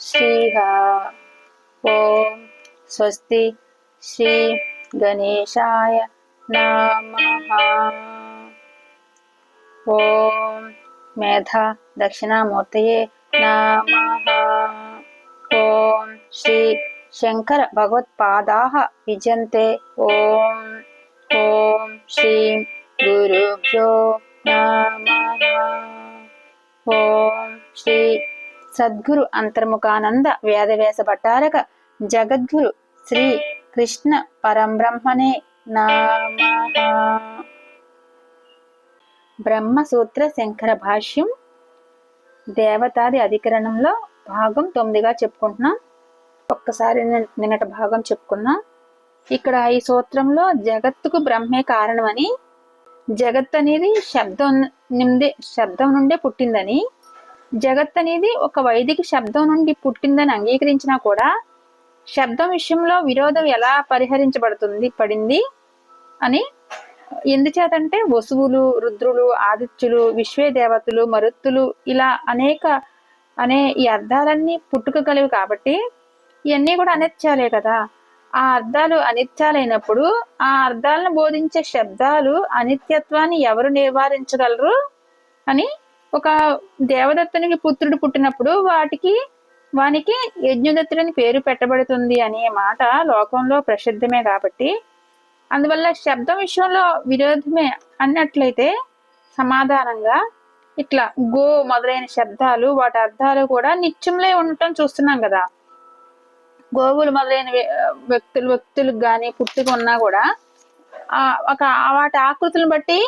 श्री हा ओम स्वस्ति श्री गणेशाय नमः। ओम मेधा दक्षिणा दक्षिणामूर्तये नमः। ओम श्री शंकर भगवत्पादाः विजन्ते। ओम ओम श्री गुरुभ्यो नमः। ओम श्री సద్గురు అంతర్ముఖానంద వేదవ్యాస భట్టారక జగద్గురు శ్రీ కృష్ణ పరంబ్రహ్మణే నమః. బ్రహ్మసూత్ర శంకర భాష్యం దేవతాది అధికరణంలో భాగం తొమ్మిదిగా చెప్పుకుంటున్నాం. ఒక్కసారి నిన్నటి భాగం చెప్పుకున్నాం. ఇక్కడ ఈ సూత్రంలో జగత్తుకు బ్రహ్మే కారణమని జగత్ అనేది శబ్దం నుండి శబ్దం నుండే పుట్టిందని జగత్ అనేది ఒక వైదిక శబ్దం నుండి పుట్టిందని అంగీకరించినా కూడా శబ్దం విషయంలో విరోధం ఎలా పరిహరించబడుతుంది పడింది అని ఎందుచేతంటే వసువులు రుద్రులు ఆదిత్యులు విశ్వే దేవతలు మరుత్తులు ఇలా అనేక అనే ఈ అర్థాలన్నీ పుట్టుకగలివి కాబట్టి ఇవన్నీ కూడా అనిత్యాలే కదా. ఆ అర్థాలు అనిత్యాలైనప్పుడు ఆ అర్థాలను బోధించే శబ్దాలు అనిత్యత్వాన్ని ఎవరు నివారించగలరు అని ఒక దేవదత్తునికి పుత్రుడు పుట్టినప్పుడు వాటికి వానికి యజ్ఞదత్తుడని పేరు పెట్టబడుతుంది అనే మాట లోకంలో ప్రసిద్ధమే కాబట్టి. అందువల్ల శబ్దం విషయంలో విరోధమే అన్నట్లయితే సమాధానంగా ఇట్లా గో మొదలైన శబ్దాలు వాటి అర్థాలు కూడా నిత్యంలో ఉండటం చూస్తున్నాం కదా. గోవులు మొదలైన వ్యక్తులు వ్యక్తులకు కానీ పుట్టుకున్నా కూడా ఒక వాటి ఆకృతులను బట్టి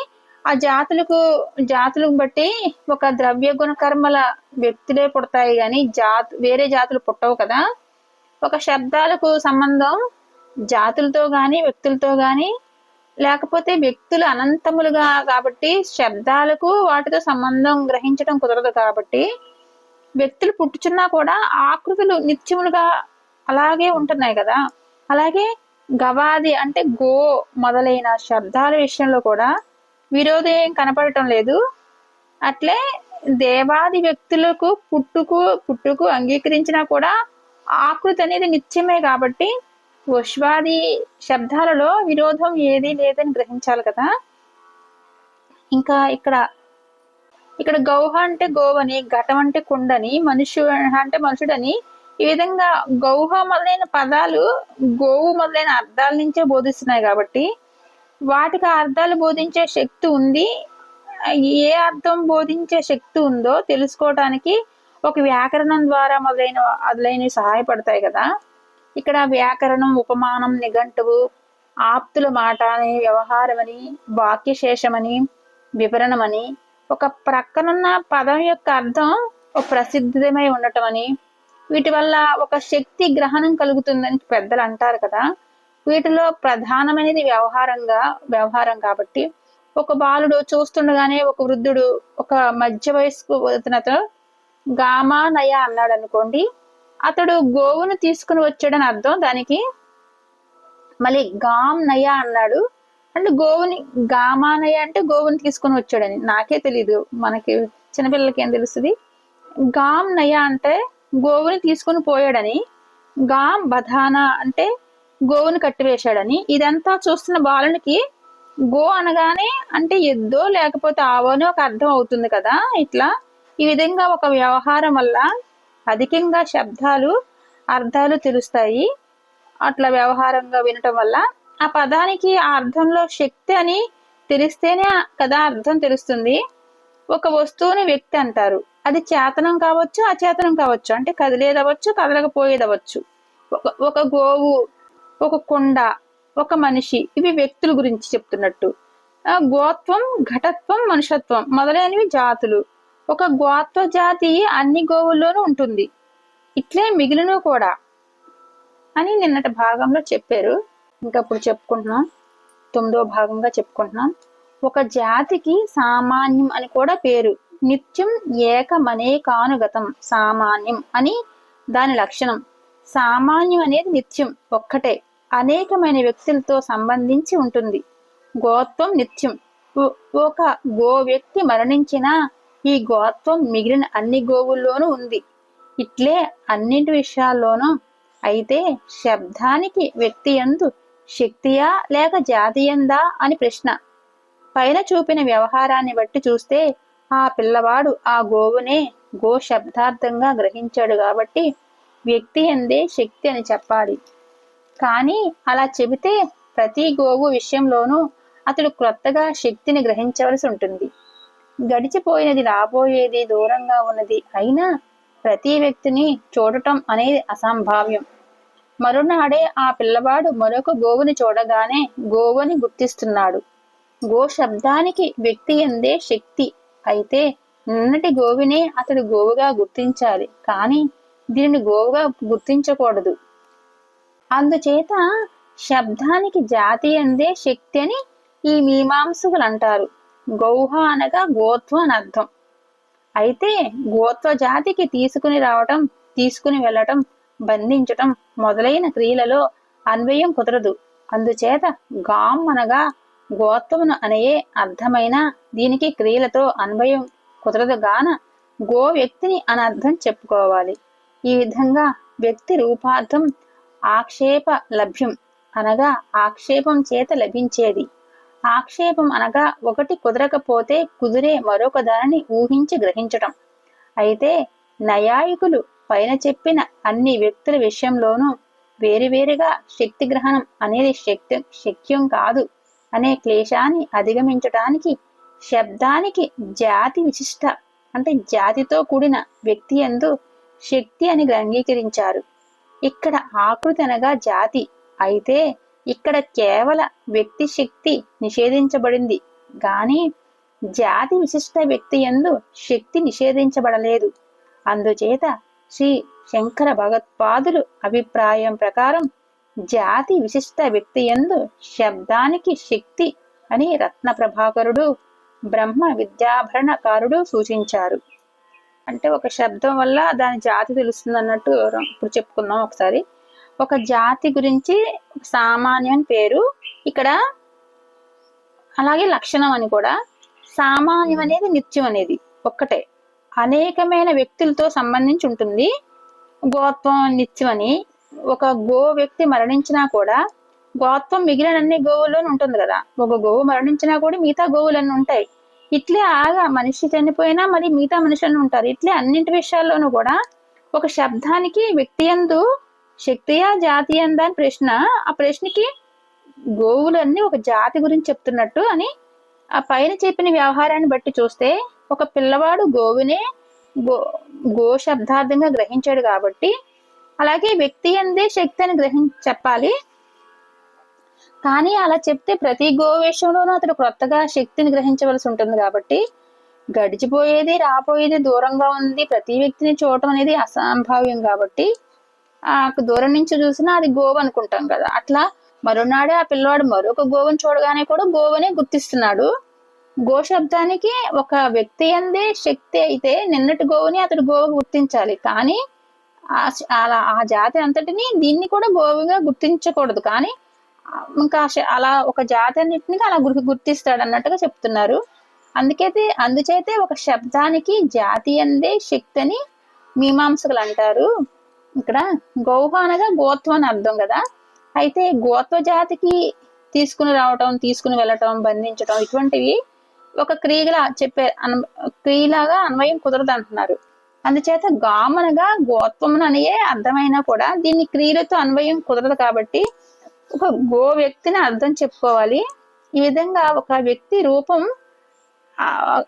ఆ జాతులకు జాతులను బట్టి ఒక ద్రవ్య గుణకర్మల వ్యక్తులే పుడతాయి కానీ జాత్ వేరే జాతులు పుట్టవు కదా. ఒక శబ్దాలకు సంబంధం జాతులతో గాని వ్యక్తులతో గాని లేకపోతే వ్యక్తులు అనంతములుగా కాబట్టి శబ్దాలకు వాటితో సంబంధం గ్రహించడం కుదరదు కాబట్టి వ్యక్తులు పుట్టుచున్నా కూడా ఆకృతులు నిత్యములుగా అలాగే ఉంటున్నాయి కదా. అలాగే గవాది అంటే గో మొదలైన శబ్దాల విషయంలో కూడా విరోధం ఏం కనపడటం లేదు. అట్లే దేవాది వ్యక్తులకు పుట్టుకు పుట్టుకు అంగీకరించినా కూడా ఆకృతి అనేది నిత్యమే కాబట్టి వశ్వాది శబ్దాలలో విరోధం ఏది లేదని గ్రహించాలి కదా. ఇంకా ఇక్కడ ఇక్కడ గౌహ అంటే గోవని ఘటం అంటే కుండని మనుషు అంటే మనుషుడని ఈ విధంగా గౌహ మొదలైన పదాలు గోవు మొదలైన అర్థాల నుంచే బోధిస్తున్నాయి కాబట్టి వాటికి అర్థాలు బోధించే శక్తి ఉంది. ఏ అర్థం బోధించే శక్తి ఉందో తెలుసుకోవటానికి ఒక వ్యాకరణం ద్వారా మొదలైన మొదలైనవి సహాయపడతాయి కదా. ఇక్కడ వ్యాకరణం ఉపమానం నిఘంటువు ఆప్తుల మాట అని వ్యవహారమని వాక్యశేషమని వివరణమని ఒక ప్రక్కనున్న పదం యొక్క అర్థం ఒక ప్రసిద్ధమై ఉండటం అని వీటి వల్ల ఒక శక్తి గ్రహణం కలుగుతుందని పెద్దలు అంటారు కదా. వీటిలో ప్రధానమైనది వ్యవహారంగా వ్యవహారం కాబట్టి ఒక బాలుడు చూస్తుండగానే ఒక వృద్ధుడు ఒక మధ్య వయస్కు అతనితో గామా అన్నాడు అనుకోండి. అతడు గోవును తీసుకుని వచ్చాడని అర్థం దానికి. మళ్ళీ గామ్ నయ అన్నాడు. అంటే గోవుని గామానయ అంటే గోవుని తీసుకొని వచ్చాడని. నాకే తెలీదు. మనకి చిన్నపిల్లలకి ఏం తెలుస్తుంది? గామ్ నయ అంటే గోవుని తీసుకొని పోయాడని. గామ్ బధానా అంటే గోవును కట్టివేశాడని. ఇదంతా చూస్తున్న బాలునికి గో అనగానే అంటే ఎద్దో లేకపోతే ఆవోనో ఒక అర్థం అవుతుంది కదా. ఇట్లా ఈ విధంగా ఒక వ్యవహారం వల్ల అధికంగా శబ్దాలు అర్థాలు తెలుస్తాయి. అట్లా వ్యవహారంగా వినటం వల్ల ఆ పదానికి ఆ అర్థంలో శక్తి అని తెలిస్తేనే కదా అర్థం తెలుస్తుంది. ఒక వస్తువుని వ్యక్తి అంటారు. అది చేతనం కావచ్చు అచేతనం కావచ్చు. అంటే కదిలేదవచ్చు కదలకపోయేదవచ్చు ఒక ఒక గోవు ఒక కొండ ఒక మనిషి ఇవి వ్యక్తుల గురించి చెప్తున్నట్టు. ఆ గోత్వం ఘటత్వం మనుషత్వం మొదలైనవి జాతులు. ఒక గోత్వ జాతి అన్ని గోవుల్లోనూ ఉంటుంది. ఇట్లే మిగిలినవి కూడా అని నిన్నటి భాగంలో చెప్పారు. ఇంకా ఇప్పుడు చెప్పుకుంటున్నాం. తొమ్మిదో భాగంగా చెప్పుకుంటున్నాం. ఒక జాతికి సామాన్యం అని కూడా పేరు. నిత్యం ఏకమనేకానుగతం సామాన్యం అని దాని లక్షణం. సామాన్యం అనేది నిత్యం ఒక్కటే. అనేకమైన వ్యక్తులతో సంబంధించి ఉంటుంది. గోత్వం నిత్యం. ఒక గో వ్యక్తి మరణించినా ఈ గోత్వం మిగిలిన అన్ని గోవుల్లోనూ ఉంది. ఇట్లే అన్నింటి విషయాల్లోనూ అయితే శబ్దానికి వ్యక్తి ఎందు శక్తియా లేక జాతీయందా అని ప్రశ్న. పైన చూపిన వ్యవహారాన్ని బట్టి చూస్తే ఆ పిల్లవాడు ఆ గోవునే గో శబ్దార్థంగా గ్రహించాడు కాబట్టి వ్యక్తి ఎందే శక్తి అని చెప్పాలి. కానీ అలా చెబితే ప్రతి గోవు విషయంలోనూ అతడు క్రొత్తగా శక్తిని గ్రహించవలసి ఉంటుంది. గడిచిపోయినది రాబోయేది దూరంగా ఉన్నది అయినా ప్రతి వ్యక్తిని చూడటం అనేది అసంభావ్యం. మరునాడే ఆ పిల్లవాడు మరొక గోవుని చూడగానే గోవుని గుర్తిస్తున్నాడు. గో శబ్దానికి వ్యక్తి ఎందే శక్తి. అయితే నిన్నటి గోవినే అతడు గోవుగా గుర్తించాలి. కానీ దీనిని గోవుగా గుర్తించకూడదు. అందుచేత శబ్దానికి జాతి అందే శక్తి అని ఈ మీమాంసకులు అంటారు. గౌహ అనగా గోత్వం అని అర్థం. అయితే గోత్వ జాతికి తీసుకుని రావటం తీసుకుని వెళ్ళటం బంధించటం మొదలైన క్రియలలో అన్వయం కుదరదు. అందుచేత గాం అనగా గోత్వమును అనయే అర్థమైన దీనికి క్రియలతో అన్వయం కుదరదు గాన గో వ్యక్తిని అనర్థం చెప్పుకోవాలి. ఈ విధంగా వ్యక్తి రూపార్థం ఆక్షేప లభ్యం అనగా ఆక్షేపం చేత లభించేది. ఆక్షేపం అనగా ఒకటి కుదరకపోతే కుదిరే మరొక దానిని ఊహించి గ్రహించటం. అయితే నయాయికులు పైన చెప్పిన అన్ని వ్యక్తుల విషయంలోనూ వేరువేరుగా శక్తి గ్రహణం అనేది శక్తి శక్యం కాదు అనే క్లేశాన్ని అధిగమించటానికి శబ్దానికి జాతి విశిష్ట అంటే జాతితో కూడిన వ్యక్తి ఎందు శక్తి అని అంగీకరించారు ఇక్కడ ఆకృతి అనగా జాతి. అయితే ఇక్కడ కేవల వ్యక్తి శక్తి నిషేధించబడింది. గాని జాతి విశిష్ట వ్యక్తి ఎందు శక్తి నిషేధించబడలేదు. అందుచేత శ్రీ శంకర భగత్పాదులు అభిప్రాయం ప్రకారం జాతి విశిష్ట వ్యక్తి ఎందు శబ్దానికి శక్తి అని రత్న ప్రభాకరుడు బ్రహ్మ విద్యాభరణకారుడు సూచించారు. అంటే ఒక శబ్దం వల్ల దాని జాతి తెలుస్తుంది అన్నట్టు ఇప్పుడు చెప్పుకుందాం ఒకసారి. ఒక జాతి గురించి సామాన్యం పేరు ఇక్కడ అలాగే లక్షణం అని కూడా. సామాన్యం అనేది నిత్యం అనేది ఒక్కటే. అనేకమైన వ్యక్తులతో సంబంధించి ఉంటుంది. గోత్వం నిత్యం అని. ఒక గో వ్యక్తి మరణించినా కూడా గోత్వం మిగిలిన అన్ని గోవుల్లోనే ఉంటుంది కదా. ఒక గోవు మరణించినా కూడా మిగతా గోవులన్నీ ఉంటాయి. ఇట్లే ఆగా మనిషి చనిపోయినా మరి మిగతా మనుషులను ఉంటారు. ఇట్లే అన్నింటి విషయాల్లోనూ కూడా ఒక శబ్దానికి వ్యక్తి ఎందు శక్తియా జాతి ఎందా అని ప్రశ్న ఆ ప్రశ్నకి గోవులన్నీ ఒక జాతి గురించి చెప్తున్నట్టు అని ఆ పైన చెప్పిన వ్యవహారాన్ని బట్టి చూస్తే ఒక పిల్లవాడు గోవునే గో గో శబ్దార్థంగా గ్రహించాడు కాబట్టి అలాగే వ్యక్తి అందే శక్తి అని గ్రహించి చెప్పాలి. కానీ అలా చెప్తే ప్రతి గో విషయంలోనూ అతడు క్రొత్తగా శక్తిని గ్రహించవలసి ఉంటుంది కాబట్టి గడిచిపోయేది రాపోయేది దూరంగా ఉంది. ప్రతి వ్యక్తిని చూడటం అనేది అసంభావ్యం కాబట్టి ఆ దూరం నుంచి చూసినా అది గోవు అనుకుంటాం కదా. అట్లా మరునాడే ఆ పిల్లవాడు మరొక గోవును చూడగానే కూడా గోవునే గుర్తిస్తున్నాడు. గో శబ్దానికి ఒక వ్యక్తి అందే శక్తి అయితే నిన్నటి గోవుని అతడు గోవు గుర్తించాలి. కానీ అలా ఆ జాతి అంతటిని దీన్ని కూడా గోవుగా గుర్తించకూడదు. కానీ ఇంకా అలా ఒక జాతి అన్నింటినీ అలా గురి గుర్తిస్తాడు అన్నట్టుగా చెప్తున్నారు. అందుకైతే అందుచేతే ఒక శబ్దానికి జాతి అందే శక్తి అని మీమాంసకులు అంటారు ఇక్కడ గౌహ అనగా గోత్వం అని అర్థం కదా. అయితే గోత్వ జాతికి తీసుకుని రావటం తీసుకుని వెళ్ళటం బంధించటం ఇటువంటివి ఒక క్రియలా చెప్పే క్రియలాగా అన్వయం కుదరదు అంటున్నారు. అందుచేత గామనగా గోత్వమును అనియే అర్థమైనా కూడా దీన్ని క్రియలతో అన్వయం కుదరదు కాబట్టి ఒక గో వ్యక్తిని అర్థం చెప్పుకోవాలి. ఈ విధంగా ఒక వ్యక్తి రూపం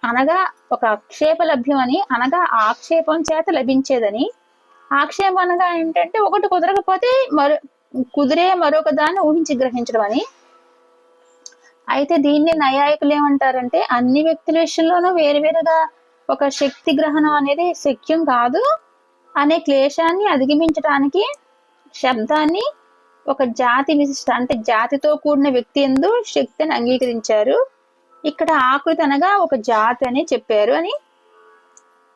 అనగా ఒక ఆక్షేప లభ్యం అని అనగా ఆక్షేపం చేత లభించేదని. ఆక్షేపం అనగా ఏంటంటే ఒకటి కుదరకపోతే మరో కుదిరే మరొక దాన్ని ఊహించి గ్రహించడం అని. అయితే దీన్ని నయాయకులు ఏమంటారంటే అన్ని వ్యక్తుల విషయంలోనూ వేరువేరుగా ఒక శక్తి గ్రహణం అనేది శక్యం కాదు. అనే క్లేశాన్ని అధిగమించడానికి శబ్దాన్ని ఒక జాతి విశిష్ట అంటే జాతితో కూడిన వ్యక్తి ఎందు శక్తిని అంగీకరించారు. ఇక్కడ ఆకృతి అనగా ఒక జాతి అని చెప్పారు అని.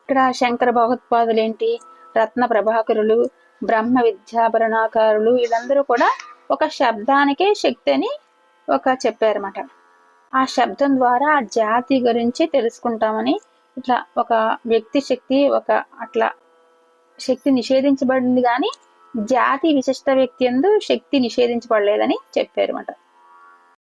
ఇక్కడ శంకర భగవత్పాదులు ఏంటి? రత్న ప్రభాకరులు బ్రహ్మ విద్యాభరణాకారులు వీళ్ళందరూ కూడా ఒక శబ్దానికే శక్తి అని ఒక చెప్పారన్నమాట. ఆ శబ్దం ద్వారా ఆ జాతి గురించి తెలుసుకుంటామని ఇట్లా ఒక వ్యక్తి శక్తి ఒక అట్లా శక్తి నిషేధించబడింది కానీ జాతి విశిష్ట వ్యక్తి ఎందు శక్తి నిషేధించబడలేదని చెప్పారు అన్నమాట